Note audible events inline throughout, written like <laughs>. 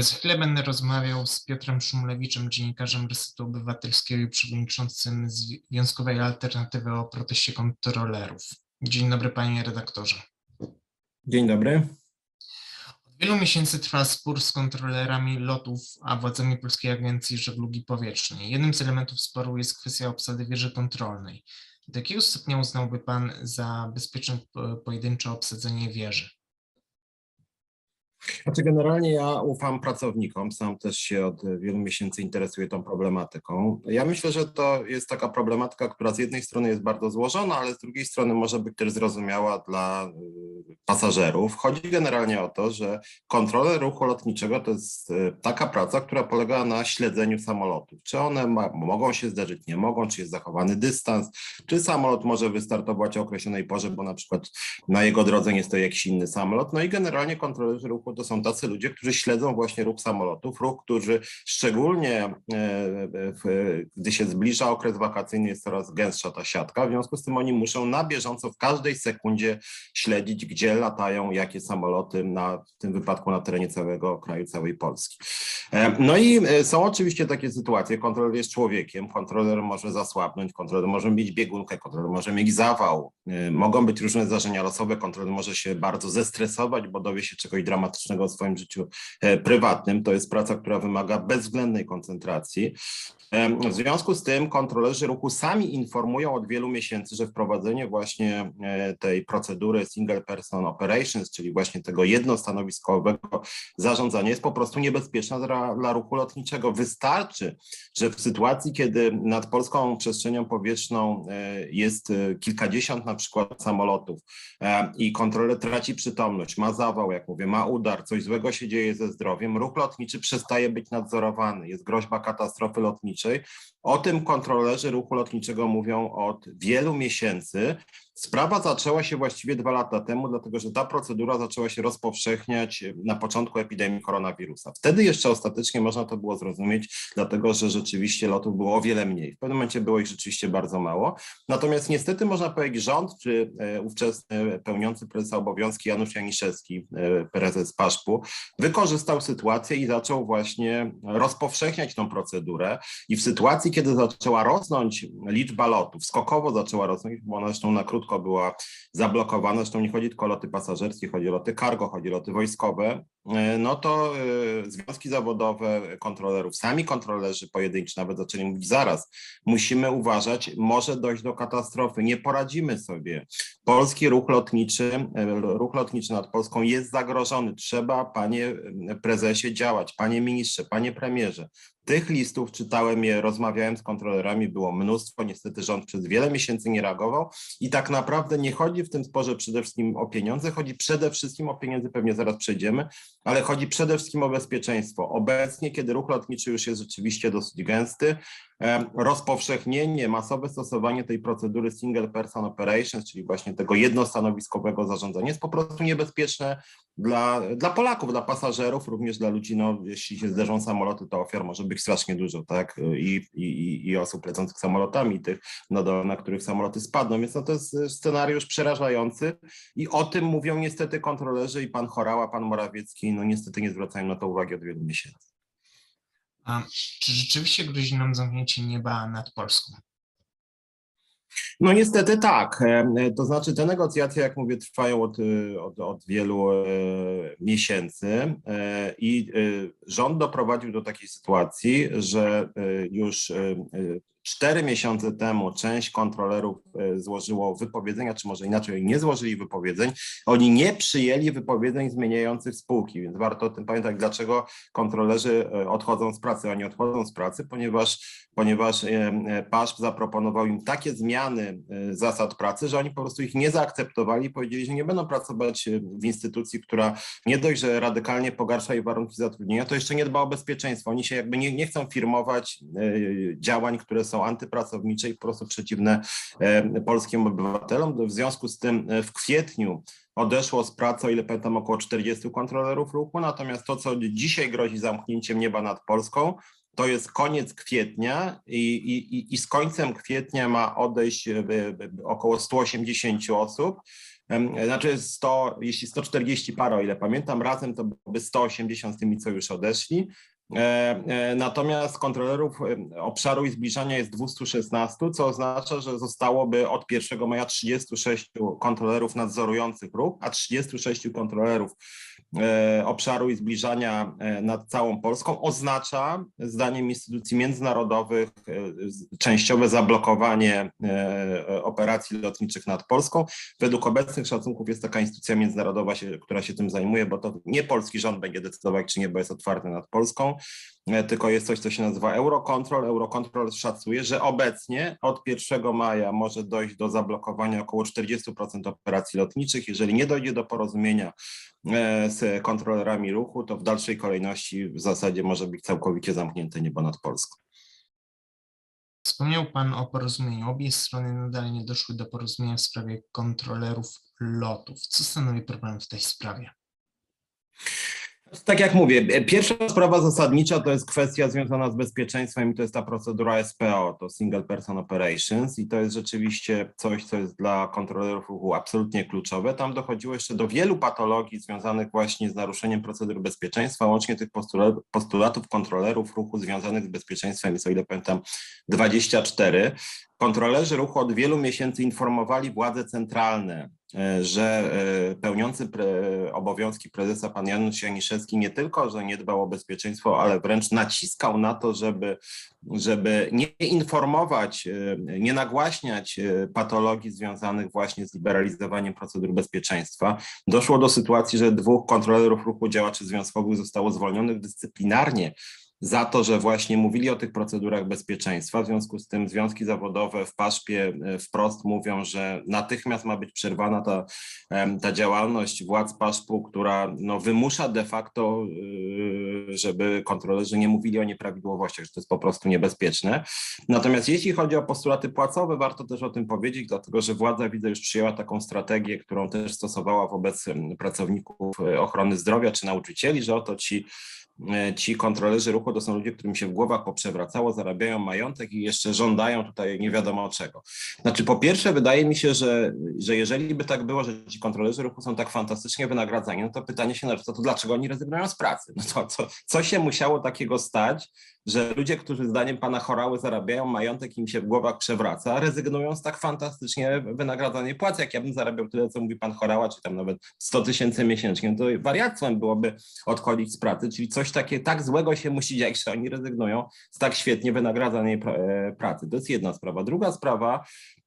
Za chwilę będę rozmawiał z Piotrem Szumlewiczem, dziennikarzem Resetu Obywatelskiego i przewodniczącym Związkowej Alternatywy o proteście kontrolerów. Dzień dobry panie redaktorze. Dzień dobry. Od wielu miesięcy trwa spór z kontrolerami lotów, a władzami Polskiej Agencji Żeglugi Powietrznej. Jednym z elementów sporu jest kwestia obsady wieży kontrolnej. Do jakiego stopnia uznałby pan za bezpieczne po- pojedyncze obsadzenie wieży? Znaczy generalnie ja ufam pracownikom, sam też się od wielu miesięcy interesuję tą problematyką. Ja myślę, że to jest taka problematyka, która z jednej strony jest bardzo złożona, ale z drugiej strony może być też zrozumiała dla y, pasażerów. Chodzi generalnie o to, że kontroler ruchu lotniczego to jest y, taka praca, która polega na śledzeniu samolotów. Czy one ma, mogą się zdarzyć, nie mogą, czy jest zachowany dystans, czy samolot może wystartować o określonej porze, bo na przykład na jego drodze nie stoi jakiś inny samolot. No i generalnie kontrolerzy ruchu to są tacy ludzie, którzy śledzą właśnie ruch samolotów, ruch, którzy szczególnie e, w, gdy się zbliża okres wakacyjny, jest coraz gęstsza ta siatka. W związku z tym oni muszą na bieżąco w każdej sekundzie śledzić, gdzie latają jakie samoloty, na, w tym wypadku na terenie całego kraju, całej Polski. E, No i e, są oczywiście takie sytuacje, kontroler jest człowiekiem, kontroler może zasłabnąć, kontroler może mieć biegunkę, kontroler może mieć zawał, e, mogą być różne zdarzenia losowe, kontroler może się bardzo zestresować, bo dowie się czegoś dramatycznego o swoim życiu e, prywatnym. To jest praca, która wymaga bezwzględnej koncentracji. E, W związku z tym kontrolerzy ruchu sami informują od wielu miesięcy, że wprowadzenie właśnie e, tej procedury single person operations, czyli właśnie tego jednostanowiskowego zarządzania jest po prostu niebezpieczna dla, dla ruchu lotniczego. Wystarczy, że w sytuacji, kiedy nad polską przestrzenią powietrzną jest kilkadziesiąt na przykład samolotów i kontroler traci przytomność, ma zawał, jak mówię, ma udar, coś złego się dzieje ze zdrowiem, ruch lotniczy przestaje być nadzorowany, jest groźba katastrofy lotniczej. O tym kontrolerzy ruchu lotniczego mówią od wielu miesięcy. Sprawa zaczęła się właściwie dwa lata temu, dlatego że ta procedura zaczęła się rozpowszechniać na początku epidemii koronawirusa. Wtedy jeszcze ostatecznie można to było zrozumieć, dlatego że rzeczywiście lotów było o wiele mniej. W pewnym momencie było ich rzeczywiście bardzo mało. Natomiast niestety można powiedzieć, rząd czy e, ówczesny pełniący prezesa obowiązki Janusz Janiszewski, e, prezes Paszpu, wykorzystał sytuację i zaczął właśnie rozpowszechniać tą procedurę. I w sytuacji, kiedy zaczęła rosnąć liczba lotów, skokowo zaczęła rosnąć, bo ona zresztą na krótko była zablokowana, zresztą nie chodzi tylko o loty pasażerskie, chodzi o loty cargo, chodzi o loty wojskowe, e, no to e, związki zawodowe kontrolerów, sami kontrolerzy pojedynczy nawet zaczęli mówić zaraz, musimy uważać, może dojść do katastrofy, nie poradzimy sobie. Polski ruch lotniczy, e, ruch lotniczy nad Polską jest zagrożony. Trzeba, panie prezesie, działać, panie ministrze, panie premierze. Tych listów czytałem je, rozmawiałem z kontrolerami, było mnóstwo. Niestety rząd przez wiele miesięcy nie reagował i tak naprawdę nie chodzi w tym sporze przede wszystkim o pieniądze, chodzi przede wszystkim o pieniądze, pewnie zaraz przejdziemy, ale chodzi przede wszystkim o bezpieczeństwo. Obecnie, kiedy ruch lotniczy już jest rzeczywiście dosyć gęsty, rozpowszechnienie, masowe stosowanie tej procedury single person operations, czyli właśnie tego jednostanowiskowego zarządzania jest po prostu niebezpieczne dla, dla Polaków, dla pasażerów, również dla ludzi, no jeśli się zderzą samoloty, to ofiar może być strasznie dużo, tak, i, i, i- osób lecących samolotami, tych, no, na których samoloty spadną, więc no to jest scenariusz przerażający i o tym mówią niestety kontrolerzy i pan Chorała, pan Morawiecki, no niestety nie zwracają na to uwagi od wielu miesięcy. Czy rzeczywiście grozi nam zamknięcie nieba nad Polską? No niestety tak. E, To znaczy te negocjacje, jak mówię, trwają od, e, od, od wielu e, miesięcy i rząd doprowadził do takiej sytuacji, że już cztery miesiące temu część kontrolerów e, złożyło wypowiedzenia, czy może inaczej nie złożyli wypowiedzeń. Oni nie przyjęli wypowiedzeń zmieniających spółki, więc warto o tym pamiętać, dlaczego kontrolerzy e, odchodzą z pracy. Oni odchodzą z pracy, ponieważ ponieważ e, PASZP zaproponował im takie zmiany zasad pracy, że oni po prostu ich nie zaakceptowali i powiedzieli, że nie będą pracować w instytucji, która nie dość, że radykalnie pogarsza ich warunki zatrudnienia, to jeszcze nie dba o bezpieczeństwo. Oni się jakby nie, nie chcą firmować działań, które są antypracownicze i po prostu przeciwne e, polskim obywatelom. W związku z tym e, w kwietniu odeszło z pracy, o ile pamiętam, około 40 kontrolerów ruchu, natomiast to, co dzisiaj grozi zamknięciem nieba nad Polską, to jest koniec kwietnia i, i, i- z końcem kwietnia ma odejść e, około 180 osób. znaczy 100, jeśli 140 par, o ile pamiętam, razem to byłoby 180 z tymi, co już odeszli. E, e, Natomiast kontrolerów obszaru i zbliżania jest 216, co oznacza, że zostałoby od 1 maja 36 kontrolerów nadzorujących ruch, a 36 kontrolerów obszaru i zbliżania e, nad całą Polską oznacza, zdaniem instytucji międzynarodowych, e, częściowe zablokowanie e, operacji lotniczych nad Polską. Według obecnych szacunków jest taka instytucja międzynarodowa, która się tym zajmuje, bo to nie polski rząd będzie decydować, czy niebo jest otwarte nad Polską, e, tylko jest coś, co się nazywa Eurocontrol. Eurocontrol szacuje, że obecnie od 1 maja może dojść do zablokowania około 40% operacji lotniczych. Jeżeli nie dojdzie do porozumienia e, z kontrolerami ruchu, to w dalszej kolejności w zasadzie może być całkowicie zamknięte niebo nad Polską. Wspomniał Pan o porozumieniu. Obie strony nadal nie doszły do porozumienia w sprawie kontrolerów lotów. Co stanowi problem w tej sprawie? Tak jak mówię, pierwsza sprawa zasadnicza to jest kwestia związana z bezpieczeństwem i to jest ta procedura SPO, to Single Person Operations i to jest rzeczywiście coś, co jest dla kontrolerów ruchu absolutnie kluczowe. Tam dochodziło jeszcze do wielu patologii związanych właśnie z naruszeniem procedur bezpieczeństwa, łącznie tych postula- postulatów kontrolerów ruchu związanych z bezpieczeństwem jest, o ile pamiętam, 24. Kontrolerzy ruchu od wielu miesięcy informowali władze centralne, e, że e, pełniący obowiązki prezesa pan Janusz Janiszewski nie tylko, że nie dbał o bezpieczeństwo, ale wręcz naciskał na to, żeby, żeby nie informować, e, nie nagłaśniać patologii związanych właśnie z liberalizowaniem procedur bezpieczeństwa. Doszło do sytuacji, że dwóch kontrolerów ruchu działaczy związkowych zostało zwolnionych dyscyplinarnie za to, że właśnie mówili o tych procedurach bezpieczeństwa. W związku z tym związki zawodowe w Paszpie e, wprost mówią, że natychmiast ma być przerwana ta, ta działalność władz Paszpu, która no, wymusza de facto, yy, żeby kontrolerzy nie mówili o nieprawidłowościach, że to jest po prostu niebezpieczne. Natomiast jeśli chodzi o postulaty płacowe, warto też o tym powiedzieć, dlatego że władza widzę już przyjęła taką strategię, którą też stosowała wobec pracowników e, ochrony zdrowia czy nauczycieli, że oto ci e, ci kontrolerzy ruchu to są ludzie, którym się w głowach poprzewracało, zarabiają majątek i jeszcze żądają tutaj nie wiadomo czego. Znaczy po pierwsze wydaje mi się, że, że jeżeli by tak było, że ci kontrolerzy ruchu są tak fantastycznie wynagradzani, no to pytanie się narzuca, to dlaczego oni rezygnują z pracy? No to co, co się musiało takiego stać, że ludzie, którzy zdaniem pana Chorały zarabiają majątek im się w głowach przewraca, rezygnują z tak fantastycznie wynagradzanej płacy. Jak ja bym zarabiał tyle, co mówi pan Chorała, czy tam nawet 100 tysięcy miesięcznie, to wariactwem byłoby odchodzić z pracy, czyli coś takie tak złego się musi dziać, że oni rezygnują z tak świetnie wynagradzanej e, pracy. To jest jedna sprawa. Druga sprawa,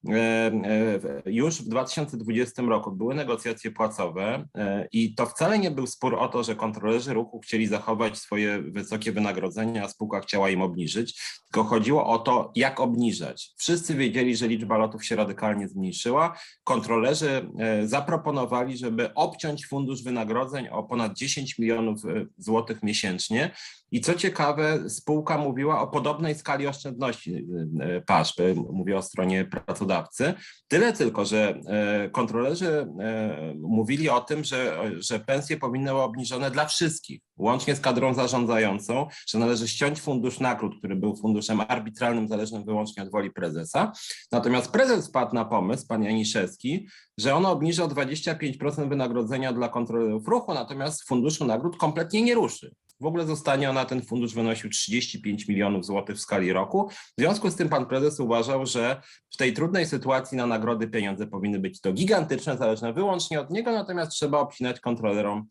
e, e, już w 2020 roku były negocjacje płacowe i to wcale nie był spór o to, że kontrolerzy ruchu chcieli zachować swoje wysokie wynagrodzenia, a spółka chciała im obniżyć, tylko chodziło o to, jak obniżać. Wszyscy wiedzieli, że liczba lotów się radykalnie zmniejszyła. Kontrolerzy e, zaproponowali, żeby obciąć fundusz wynagrodzeń o ponad 10 milionów e, złotych miesięcznie. I co ciekawe, spółka mówiła o podobnej skali oszczędności e, PASZP, mówię o stronie pracodawcy. Tyle tylko, że kontrolerzy mówili o tym, że, że pensje powinny być obniżone dla wszystkich, łącznie z kadrą zarządzającą, że należy ściąć fundusz nagród, który był funduszem arbitralnym, zależnym wyłącznie od woli prezesa. Natomiast prezes wpadł na pomysł, pan Janiszewski, że ono obniży o 25% wynagrodzenia dla kontrolerów ruchu, natomiast funduszu nagród kompletnie nie ruszy. W ogóle zostanie ona, ten fundusz wynosił 35 milionów złotych w skali roku. W związku z tym pan prezes uważał, że w tej trudnej sytuacji na nagrody pieniądze powinny być to gigantyczne, zależne wyłącznie od niego, natomiast trzeba obcinać kontrolerom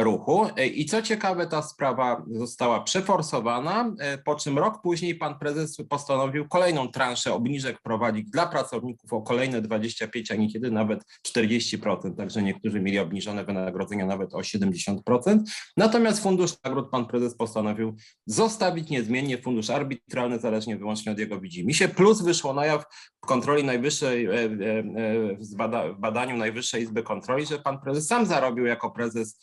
ruchu. E, I co ciekawe, ta sprawa została przeforsowana, e, po czym rok później pan prezes postanowił kolejną transzę obniżek prowadzić dla pracowników o kolejne 25, a niekiedy nawet 40%, także niektórzy mieli obniżone wynagrodzenia nawet o 70%. Natomiast fundusz nagród pan prezes postanowił zostawić niezmiennie, fundusz arbitralny, zależnie wyłącznie od jego widzimisię, plus wyszło na jaw w kontroli najwyższej, e, e, e, w badaniu Najwyższej Izby Kontroli, że pan prezes sam zarobił jako prezes this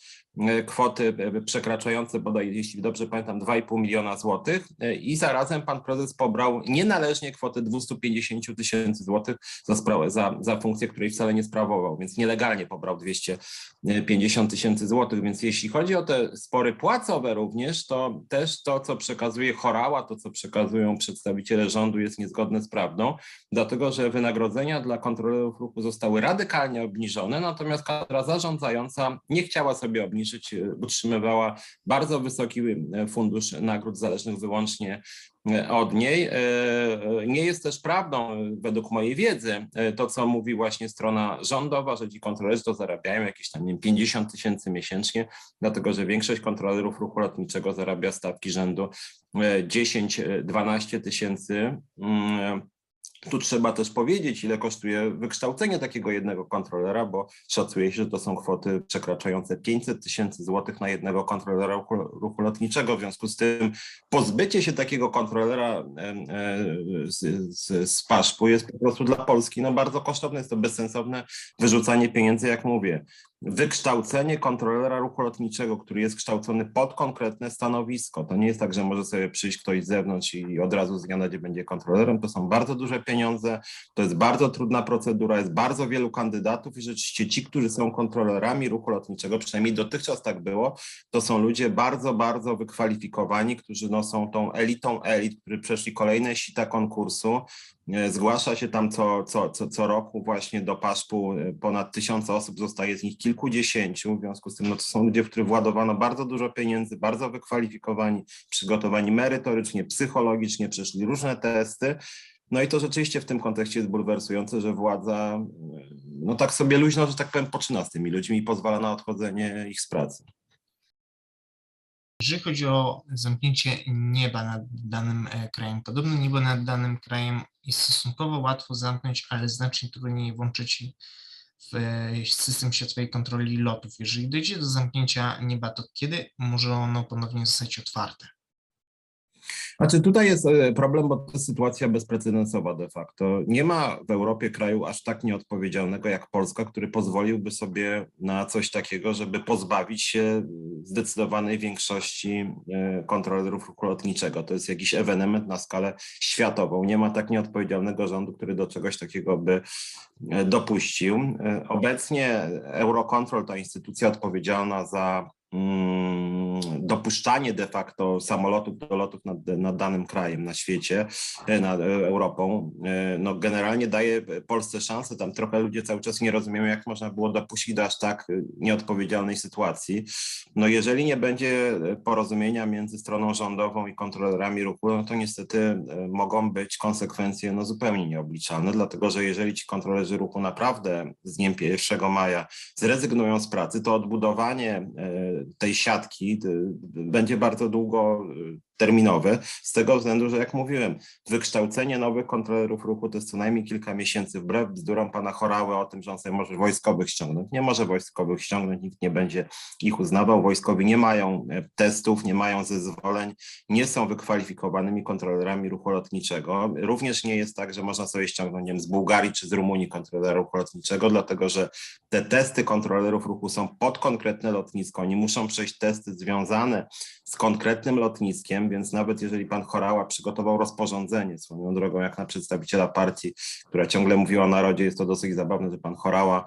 kwoty e, przekraczające bodaj, jeśli dobrze pamiętam, 2,5 miliona złotych. E, i zarazem pan prezes pobrał nienależnie kwotę 250 tysięcy złotych za, sprawę, za, za funkcję, której wcale nie sprawował, więc nielegalnie pobrał 250 tysięcy złotych, więc jeśli chodzi o te spory płacowe również, to też to, co przekazuje Chorała, to, co przekazują przedstawiciele rządu, jest niezgodne z prawdą, dlatego że wynagrodzenia dla kontrolerów ruchu zostały radykalnie obniżone, natomiast kadra zarządzająca nie chciała sobie obniżyć, e, utrzymywała bardzo wysoki e, fundusz nagród zależnych wyłącznie e, od niej. Nie jest też prawdą, według mojej wiedzy, to co mówi właśnie strona rządowa, że ci kontrolerzy to zarabiają jakieś tam nie wiem, 50 tysięcy miesięcznie, dlatego że większość kontrolerów ruchu lotniczego zarabia stawki rzędu e, 10-12 tysięcy. Tu trzeba też powiedzieć, ile kosztuje wykształcenie takiego jednego kontrolera, bo szacuje się, że to są kwoty przekraczające 500 tysięcy złotych na jednego kontrolera ruchu, ruchu lotniczego. W związku z tym pozbycie się takiego kontrolera e, z, z, z paszpu jest po prostu dla Polski no, bardzo kosztowne, jest to bezsensowne wyrzucanie pieniędzy, jak mówię. Wykształcenie kontrolera ruchu lotniczego, który jest kształcony pod konkretne stanowisko. To nie jest tak, że może sobie przyjść ktoś z zewnątrz i od razu z dnia na dzień będzie kontrolerem. To są bardzo duże pieniądze, to jest bardzo trudna procedura, jest bardzo wielu kandydatów i rzeczywiście ci, którzy są kontrolerami ruchu lotniczego, przynajmniej dotychczas tak było, to są ludzie bardzo, bardzo wykwalifikowani, którzy no, są tą elitą elit, którzy przeszli kolejne sita konkursu. E, Zgłasza się tam co, co, co, co roku właśnie do paszpu e, ponad tysiąc osób, zostaje z nich kilkudziesięciu. W związku z tym no, to są ludzie, w których władowano bardzo dużo pieniędzy, bardzo wykwalifikowani, przygotowani merytorycznie, psychologicznie, przeszli różne testy. No i to rzeczywiście w tym kontekście jest bulwersujące, że władza e, no tak sobie luźno, że tak powiem, poczyna z tymi ludźmi i pozwala na odchodzenie ich z pracy. Jeżeli chodzi o zamknięcie nieba nad danym krajem, podobno niebo nad danym krajem jest stosunkowo łatwo zamknąć, ale znacznie trudniej włączyć w e, system światowej kontroli lotów. Jeżeli dojdzie do zamknięcia nieba, to kiedy może ono ponownie zostać otwarte? Znaczy tutaj jest e, problem, bo to jest sytuacja bezprecedensowa de facto. Nie ma w Europie kraju aż tak nieodpowiedzialnego jak Polska, który pozwoliłby sobie na coś takiego, żeby pozbawić się zdecydowanej większości e, kontrolerów ruchu lotniczego. To jest jakiś ewenement na skalę światową. Nie ma tak nieodpowiedzialnego rządu, który do czegoś takiego by e, dopuścił. Obecnie Eurocontrol to instytucja odpowiedzialna za dopuszczanie de facto samolotów do lotów nad, nad danym krajem na świecie, e, nad e, Europą, e, no generalnie daje Polsce szansę. Tam trochę ludzie cały czas nie rozumieją, jak można było dopuścić do aż tak nieodpowiedzialnej sytuacji. No jeżeli nie będzie porozumienia między stroną rządową i kontrolerami ruchu, no to niestety mogą być konsekwencje no zupełnie nieobliczalne, dlatego że jeżeli ci kontrolerzy ruchu naprawdę z dniem 1 maja zrezygnują z pracy, to odbudowanie tej siatki e, będzie bardzo długo terminowe, z tego względu, że jak mówiłem, wykształcenie nowych kontrolerów ruchu to jest co najmniej kilka miesięcy, wbrew bzdurom pana Chorały o tym, że on sobie może wojskowych ściągnąć. Nie może wojskowych ściągnąć, nikt nie będzie ich uznawał. Wojskowi nie mają e, testów, nie mają zezwoleń, nie są wykwalifikowanymi kontrolerami ruchu lotniczego. Również nie jest tak, że można sobie ściągnąć wiem, z Bułgarii czy z Rumunii kontrolera ruchu lotniczego, dlatego że te testy kontrolerów ruchu są pod konkretne lotnisko. Oni muszą przejść testy związane z konkretnym lotniskiem, więc nawet jeżeli pan Chorała przygotował rozporządzenie, swoją drogą jak na przedstawiciela partii, która ciągle mówiła o narodzie, jest to dosyć zabawne, że pan Chorała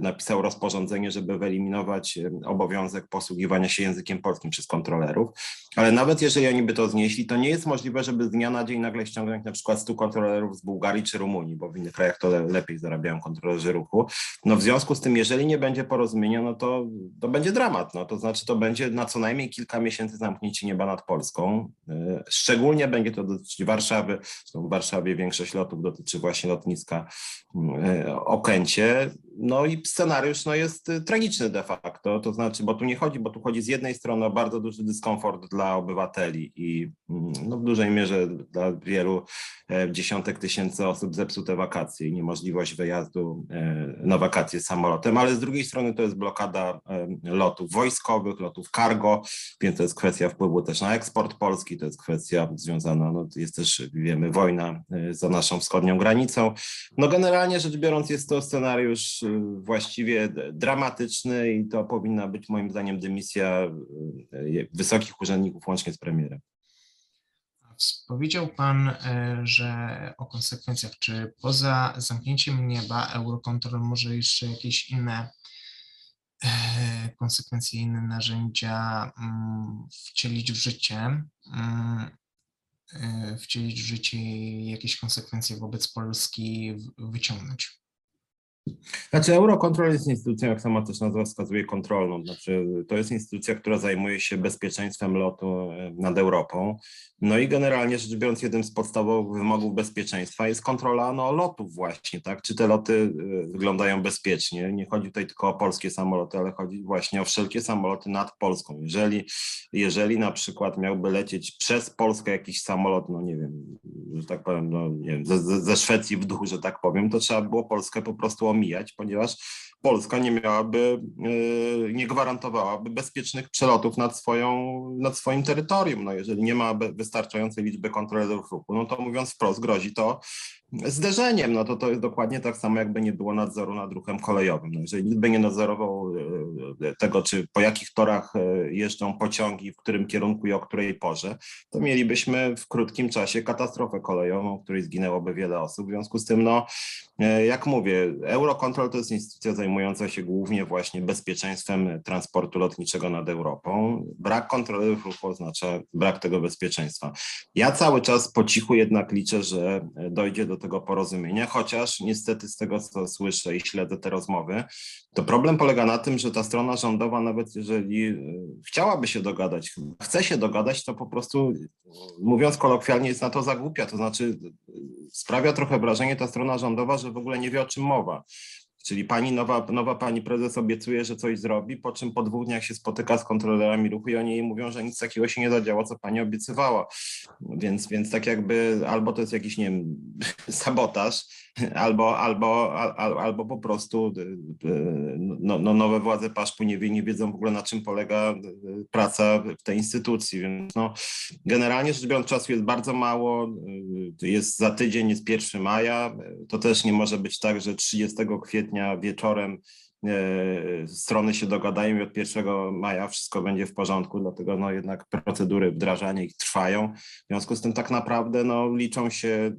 napisał rozporządzenie, żeby wyeliminować e, obowiązek posługiwania się językiem polskim przez kontrolerów, ale nawet jeżeli oni by to znieśli, to nie jest możliwe, żeby z dnia na dzień nagle ściągnąć na przykład 100 kontrolerów z Bułgarii czy Rumunii, bo w innych krajach to le- lepiej zarabiają kontrolerzy ruchu. No w związku z tym, jeżeli nie będzie porozumienia, no to, to będzie dramat. No to znaczy, to będzie na co najmniej kilka miesięcy zamknięcie nieba nad Polską. E, Szczególnie będzie to dotyczyć Warszawy. Zresztą w Warszawie większość lotów dotyczy właśnie lotniska e, Okęcie. No i scenariusz no, jest e, tragiczny de facto. To znaczy, bo tu nie chodzi, bo tu chodzi z jednej strony o bardzo duży dyskomfort dla obywateli i mm, no, w dużej mierze dla wielu e, dziesiątek tysięcy osób zepsute wakacje i niemożliwość wyjazdu e, na wakacje samolotem, ale z drugiej strony to jest blokada e, lotów wojskowych, lotów cargo, więc to jest kwestia wpływu też na eksport polski, to jest kwestia związana, no jest też, wiemy, wojna za naszą wschodnią granicą. No generalnie rzecz biorąc jest to scenariusz e, właściwie d- dramatyczny i to powinna być moim zdaniem dymisja e, wysokich urzędników łącznie z premierem. Powiedział Pan, że o konsekwencjach, czy poza zamknięciem nieba Eurocontrol może jeszcze jakieś inne e, konsekwencyjne narzędzia mm, wcielić w życie, mm, wcielić w życie jakieś konsekwencje wobec Polski wyciągnąć. Znaczy Eurocontrol jest instytucją, jak sama też nazwa wskazuje, kontrolną. Znaczy to jest instytucja, która zajmuje się bezpieczeństwem lotu e, nad Europą. No i generalnie rzecz biorąc, jednym z podstawowych wymogów bezpieczeństwa jest kontrola no, lotów właśnie, tak? Czy te loty e, wyglądają bezpiecznie? Nie chodzi tutaj tylko o polskie samoloty, ale chodzi właśnie o wszelkie samoloty nad Polską. Jeżeli, jeżeli na przykład miałby lecieć przez Polskę jakiś samolot, no nie wiem, że tak powiem, no nie wiem, ze, ze- Szwecji w dół, że tak powiem, to trzeba było Polskę po prostu omijać, ponieważ Polska nie miałaby, yy, nie gwarantowałaby bezpiecznych przelotów nad, swoją, nad swoim terytorium. No jeżeli nie ma wystarczającej liczby kontrolerów ruchu, no to mówiąc wprost, grozi to zderzeniem. No to to jest dokładnie tak samo, jakby nie było nadzoru nad ruchem kolejowym. No jeżeli nikt by nie nadzorował yy, tego, czy po jakich torach yy, jeżdżą pociągi, w którym kierunku i o której porze, to mielibyśmy w krótkim czasie katastrofę kolejową, w której zginęłoby wiele osób. W związku z tym, no, e, jak mówię, Eurocontrol to jest instytucja zajmująca się głównie właśnie bezpieczeństwem transportu lotniczego nad Europą. Brak kontroli ruchu oznacza brak tego bezpieczeństwa. Ja cały czas po cichu jednak liczę, że dojdzie do tego porozumienia, chociaż niestety z tego, co słyszę i śledzę te rozmowy, to problem polega na tym, że ta strona rządowa, nawet jeżeli e, chciałaby się dogadać, chce się dogadać, to po prostu, e, mówiąc kolokwialnie, jest na to za głupia. To znaczy, e, sprawia trochę wrażenie ta strona rządowa, że w ogóle nie wie o czym mowa. Czyli pani nowa, nowa pani prezes obiecuje, że coś zrobi, po czym po dwóch dniach się spotyka z kontrolerami ruchu i oni jej mówią, że nic takiego się nie zadziało, co pani obiecywała. Więc, więc tak jakby albo to jest jakiś, nie wiem, <laughs> sabotaż, <laughs> albo, albo, al, al- albo po prostu y, y, no, no, nowe władze paszpu nie, nie wiedzą w ogóle na czym polega y, praca w tej instytucji, więc no, generalnie rzecz biorąc czasu jest bardzo mało, jest za tydzień, jest 1 maja, to też nie może być tak, że 30 kwietnia wieczorem strony się dogadają i od 1 maja wszystko będzie w porządku, dlatego no jednak procedury wdrażania ich trwają. W związku z tym tak naprawdę no, liczą się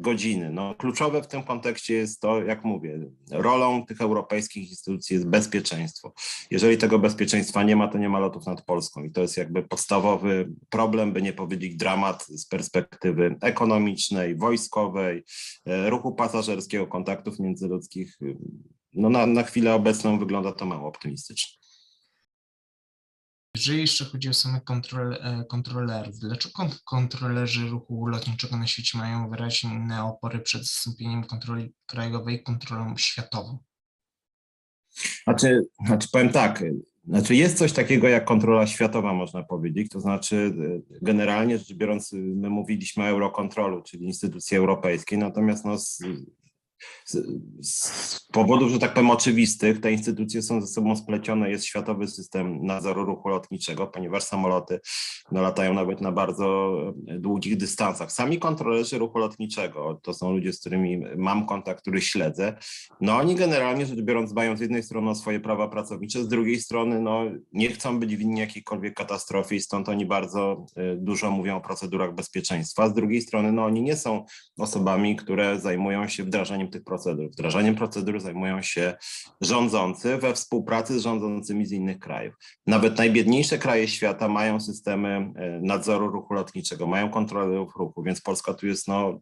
godziny. No, kluczowe w tym kontekście jest to, jak mówię, rolą tych europejskich instytucji jest bezpieczeństwo. Jeżeli tego bezpieczeństwa nie ma, to nie ma lotów nad Polską i to jest jakby podstawowy problem, by nie powiedzieć dramat z perspektywy ekonomicznej, wojskowej, e, ruchu pasażerskiego, kontaktów międzyludzkich. No na, na chwilę obecną wygląda to mało optymistycznie. Jeżeli jeszcze chodzi o samych kontrol, e, kontrolerów, dlaczego kont- kontrolerzy ruchu lotniczego na świecie mają wyraźnie inne opory przed zastąpieniem kontroli krajowej kontrolą światową? Znaczy, znaczy powiem tak, znaczy jest coś takiego jak kontrola światowa, można powiedzieć, to znaczy y, generalnie rzecz biorąc, my mówiliśmy o Eurokontrolu, czyli instytucji europejskiej, natomiast no z, z, powodów, że tak powiem, oczywistych, te instytucje są ze sobą splecione, jest światowy system nadzoru ruchu lotniczego, ponieważ samoloty no, latają nawet na bardzo e, długich dystansach. Sami kontrolerzy ruchu lotniczego, to są ludzie, z którymi mam kontakt, który śledzę, no oni generalnie rzecz biorąc dbają z jednej strony swoje prawa pracownicze, z drugiej strony no, nie chcą być winni jakiejkolwiek katastrofie i stąd oni bardzo e, dużo mówią o procedurach bezpieczeństwa. Z drugiej strony no, oni nie są osobami, które zajmują się wdrażaniem tych procedur. Wdrażaniem procedur zajmują się rządzący we współpracy z rządzącymi z innych krajów. Nawet najbiedniejsze kraje świata mają systemy e, nadzoru ruchu lotniczego, mają kontrolę ruchu, więc Polska tu jest no,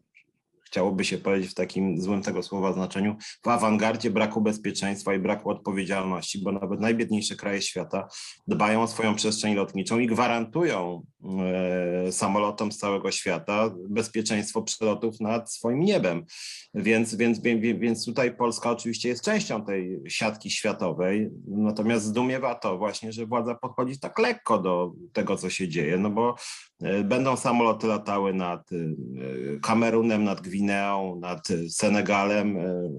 chciałoby się powiedzieć w takim złym tego słowa znaczeniu, w awangardzie braku bezpieczeństwa i braku odpowiedzialności, bo nawet najbiedniejsze kraje świata dbają o swoją przestrzeń lotniczą i gwarantują e, samolotom z całego świata bezpieczeństwo przelotów nad swoim niebem. Więc, więc, więc tutaj Polska oczywiście jest częścią tej siatki światowej, natomiast zdumiewa to właśnie, że władza podchodzi tak lekko do tego, co się dzieje, no bo e, będą samoloty latały nad e, Kamerunem, nad Gwineą, nad e, Senegalem, e,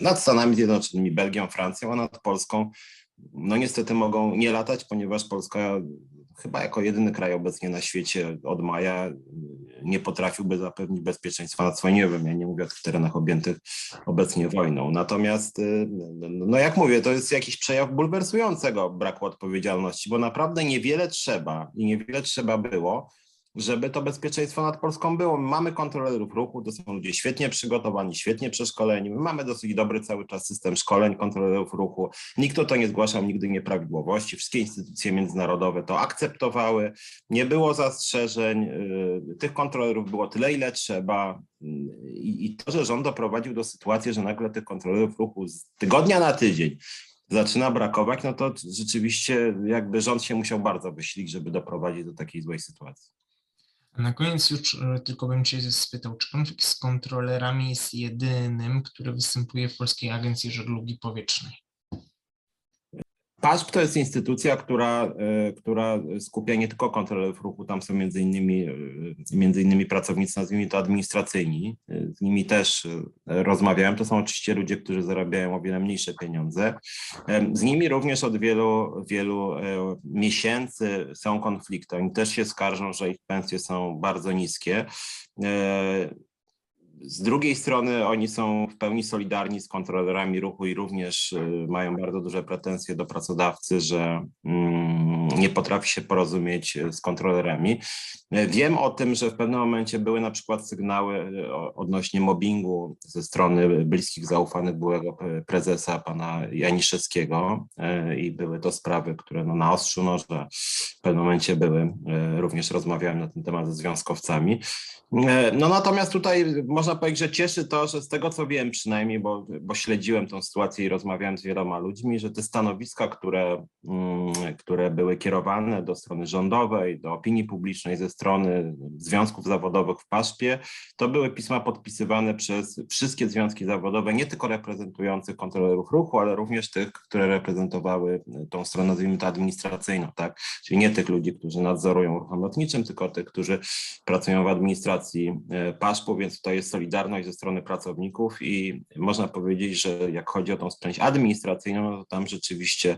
nad Stanami Zjednoczonymi, Belgią, Francją, a nad Polską no niestety mogą nie latać, ponieważ Polska chyba jako jedyny kraj obecnie na świecie od maja y, nie potrafiłby zapewnić bezpieczeństwa nad swoim niebem. Ja nie mówię o tych terenach objętych obecnie wojną. Natomiast, y, no- no jak mówię, to jest jakiś przejaw bulwersującego braku odpowiedzialności, bo naprawdę niewiele trzeba i niewiele trzeba było, żeby to bezpieczeństwo nad Polską było. My mamy kontrolerów ruchu, to są ludzie świetnie przygotowani, świetnie przeszkoleni. My mamy dosyć dobry cały czas system szkoleń kontrolerów ruchu. Nikt o to nie zgłaszał nigdy nieprawidłowości. Wszystkie instytucje międzynarodowe to akceptowały. Nie było zastrzeżeń. y, Tych kontrolerów było tyle, ile trzeba. Y, I, to, że rząd doprowadził do sytuacji, że nagle tych kontrolerów ruchu z tygodnia na tydzień zaczyna brakować, no to rzeczywiście jakby rząd się musiał bardzo wysilić, żeby doprowadzić do takiej złej sytuacji. Na koniec już e, tylko bym Cię spytał, czy konflikt z kontrolerami jest jedynym, który występuje w Polskiej Agencji Żeglugi Powietrznej? PASP to jest instytucja, która, e, która skupia nie tylko kontrolerów ruchu, tam są między innymi, e, między innymi pracownicy, nazwijmy to administracyjni, E, z nimi też rozmawiałem, to są oczywiście ludzie, którzy zarabiają o wiele mniejsze pieniądze. Z nimi również od wielu, wielu miesięcy są konflikty, oni też się skarżą, że ich pensje są bardzo niskie. Z drugiej strony oni są w pełni solidarni z kontrolerami ruchu i również y, mają bardzo duże pretensje do pracodawcy, że mm, nie potrafi się porozumieć y, z kontrolerami. Y, Wiem o tym, że w pewnym momencie były na przykład sygnały odnośnie mobbingu ze strony bliskich zaufanych byłego prezesa pana Janiszewskiego i były to sprawy, które no, na ostrzu noża w pewnym momencie były. Również rozmawiałem na ten temat ze związkowcami. No natomiast tutaj można powiedzieć, że cieszy to, że z tego co wiem przynajmniej, bo, bo śledziłem tą sytuację i rozmawiałem z wieloma ludźmi, że te stanowiska, które, mm, które były kierowane do strony rządowej, do opinii publicznej ze strony związków zawodowych w Paszpie, to były pisma podpisywane przez wszystkie związki zawodowe, nie tylko reprezentujących kontrolerów ruchu, ale również tych, które reprezentowały tą stronę, nazwijmy to administracyjną, tak? Czyli nie tych ludzi, którzy nadzorują ruchem lotniczym, tylko tych, którzy pracują w administracji e, paszpu, więc tutaj jest solidarność ze strony pracowników i można powiedzieć, że jak chodzi o tą część administracyjną, no to tam rzeczywiście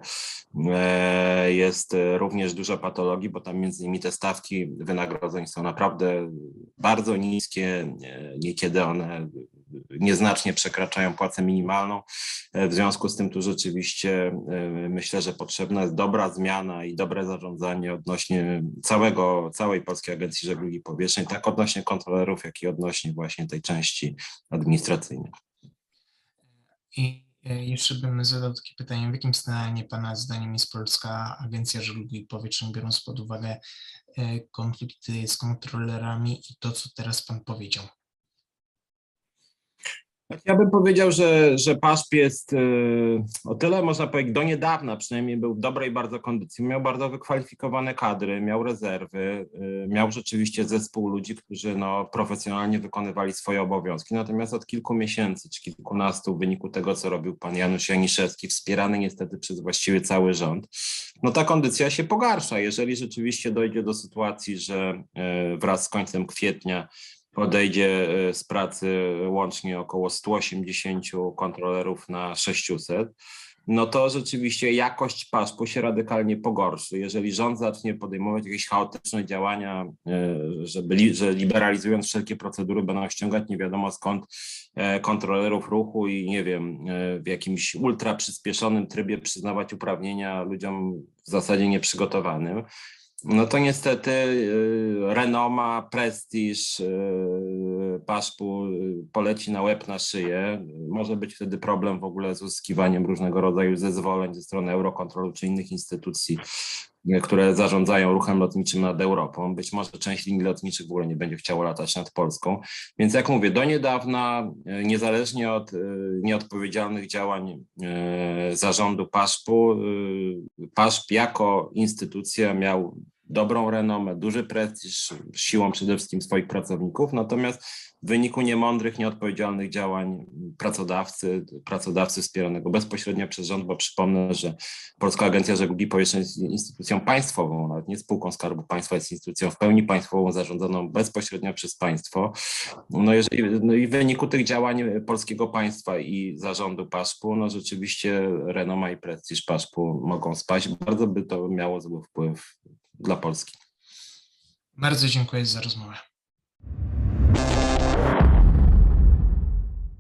e, jest również dużo patologii, bo tam między innymi te stawki wynagrodzeń są naprawdę bardzo niskie, nie- niekiedy one nieznacznie przekraczają płacę minimalną. E, W związku z tym tu rzeczywiście e, myślę, że potrzebna jest dobra zmiana i dobre zarządzanie odnośnie całego, całej Polskiej Agencji Żeglugi Powietrznej, tak odnośnie kontrolerów, jak i odnośnie właśnie tej części administracyjnej. I e, jeszcze bym zadał takie pytanie, w jakim stanie Pana zdaniem jest Polska Agencja Żeglugi Powietrznej, biorąc pod uwagę konflikty z kontrolerami i to, co teraz Pan powiedział? Ja bym powiedział, że, że Paszp jest y, o tyle, można powiedzieć, do niedawna przynajmniej był w dobrej bardzo kondycji. Miał bardzo wykwalifikowane kadry, miał rezerwy, y, miał rzeczywiście zespół ludzi, którzy no, profesjonalnie wykonywali swoje obowiązki. Natomiast od kilku miesięcy czy kilkunastu w wyniku tego, co robił pan Janusz Janiszewski, wspierany niestety przez właściwie cały rząd, no ta kondycja się pogarsza. Jeżeli rzeczywiście dojdzie do sytuacji, że y, wraz z końcem kwietnia odejdzie e, z pracy łącznie około 180 kontrolerów na 600, no to rzeczywiście jakość paszpu się radykalnie pogorszy. Jeżeli rząd zacznie podejmować jakieś chaotyczne działania, e, żeby, że liberalizując wszelkie procedury będą ściągać nie wiadomo skąd e, kontrolerów ruchu i nie wiem, e, w jakimś ultra przyspieszonym trybie przyznawać uprawnienia ludziom w zasadzie nieprzygotowanym, no to niestety y, renoma, prestiż y, paszpu y, poleci na łeb, na szyję. Może być wtedy problem w ogóle z uzyskiwaniem różnego rodzaju zezwoleń ze strony Eurokontrolu czy innych instytucji, które zarządzają ruchem lotniczym nad Europą. Być może część linii lotniczych w ogóle nie będzie chciało latać nad Polską. Więc jak mówię, do niedawna, niezależnie od nieodpowiedzialnych działań zarządu paszpu, paszp jako instytucja miał dobrą renomę, duży prestiż, siłą przede wszystkim swoich pracowników, natomiast w wyniku niemądrych, nieodpowiedzialnych działań pracodawcy, pracodawcy wspieranego bezpośrednio przez rząd, bo przypomnę, że Polska Agencja Żeglugi Powietrznej jest instytucją państwową, nawet nie spółką Skarbu Państwa, jest instytucją w pełni państwową, zarządzaną bezpośrednio przez państwo. No, jeżeli, no i w wyniku tych działań polskiego państwa i zarządu paszpu, no rzeczywiście renoma i prestiż paszpu mogą spaść. Bardzo by to miało zły wpływ dla Polski. Bardzo dziękuję za rozmowę.